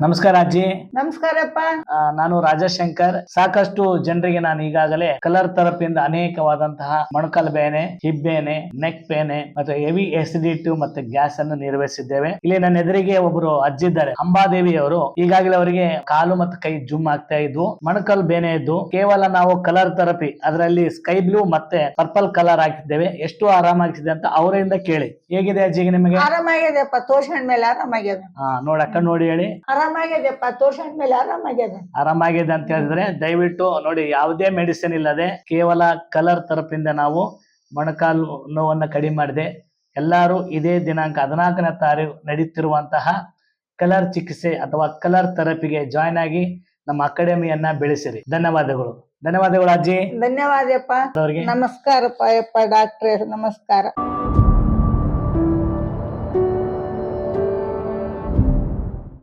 ನಮಸ್ಕಾರ ಅಜ್ಜಿ. ನಮಸ್ಕಾರಪ್ಪ. ಆ, ನಾನು ರಾಜಶಂಕರ್. ಸಾಕಷ್ಟು ಜನರಿಗೆ ನಾನು ಈಗಾಗಲೇ ಕಲರ್ ಥೆರಪಿಯಿಂದ ಅನೇಕವಾದಂತಹ ಮೊಣಕಾಲು ಬೇನೆ ಹಿಬ್ಬೇನೆ ನೆಕ್ ಬೇನೆ ಮತ್ತು ಹೆವಿ ಎಸಿಡಿಟಿ ಮತ್ತೆ ಗ್ಯಾಸ್ ಅನ್ನು ನಿರ್ವಹಿಸಿದ್ದೇವೆ. ಇಲ್ಲಿ ನನ್ನ ಎದುರಿಗೆ ಒಬ್ಬರು ಅಜ್ಜಿ ಇದ್ದಾರೆ ಅಂಬಾದೇವಿ ಅವರು ಈಗಾಗಲೇ ಅವರಿಗೆ ಕಾಲು ಮತ್ತು ಕೈ ಜುಮ್ ಆಗ್ತಾ ಇದ್ವು ಮೊಣಕಾಲು ಬೇನೆ ಇದ್ದು ಕೇವಲ ನಾವು ಕಲರ್ ಥೆರಪಿ ಅದರಲ್ಲಿ ಸ್ಕೈ ಬ್ಲೂ ಮತ್ತೆ ಪರ್ಪಲ್ ಕಲರ್ ಹಾಕಿದ್ದೇವೆ. ಎಷ್ಟು ಆರಾಮಾಗಿದೆ ಅಂತ ಅವರಿಂದ ಕೇಳಿ. ಹೇಗಿದೆ ಅಜ್ಜಿಗೆ ನಿಮಗೆ? ಆರಾಮಾಗಿದೆ ಮೇಲೆ ಆರಾಮಾಗ್ಯದ. ಹಾ ನೋಡಕ್ಕ ನೋಡಿ ಹೇಳಿ. ಆರಾಮಾಗ್ಯದಪ್ಪ ತೋರ್ಸಂಡ್ ಮೇಲೆ ಆರಾಮಾಗ್ಯದ ಆರಾಮಾಗಿದೆ ಅಂತ ಹೇಳಿದ್ರೆ ದಯವಿಟ್ಟು ನೋಡಿ ಯಾವುದೇ ಮೆಡಿಸಿನ್ ಇಲ್ಲದೆ ಕೇವಲ ಕಲರ್ ತರಪಿಂದ ನಾವು ಮೊಣಕಾಲು ನೋವನ್ನು ಕಡಿಮೆ ಮಾಡಿದೆ. ಎಲ್ಲರೂ ಇದೇ ದಿನಾಂಕ ಹದಿನಾಲ್ಕನೇ ತಾರೀಕು ನಡೀತಿರುವಂತಹ ಕಲರ್ ಚಿಕಿತ್ಸೆ ಅಥವಾ ಕಲರ್ ಥೆರಪಿಗೆ ಜಾಯ್ನ್ ಆಗಿ ನಮ್ಮ ಅಕಾಡೆಮಿಯನ್ನ ಬೆಳೆಸಿರಿ. ಧನ್ಯವಾದಗಳು. ಧನ್ಯವಾದಗಳು ಅಜ್ಜಿ. ಧನ್ಯವಾದಪ್ಪ. ನಮಸ್ಕಾರಪ್ಪ ಯಪ್ಪ ಡಾಕ್ಟ್ರೇ ನಮಸ್ಕಾರ.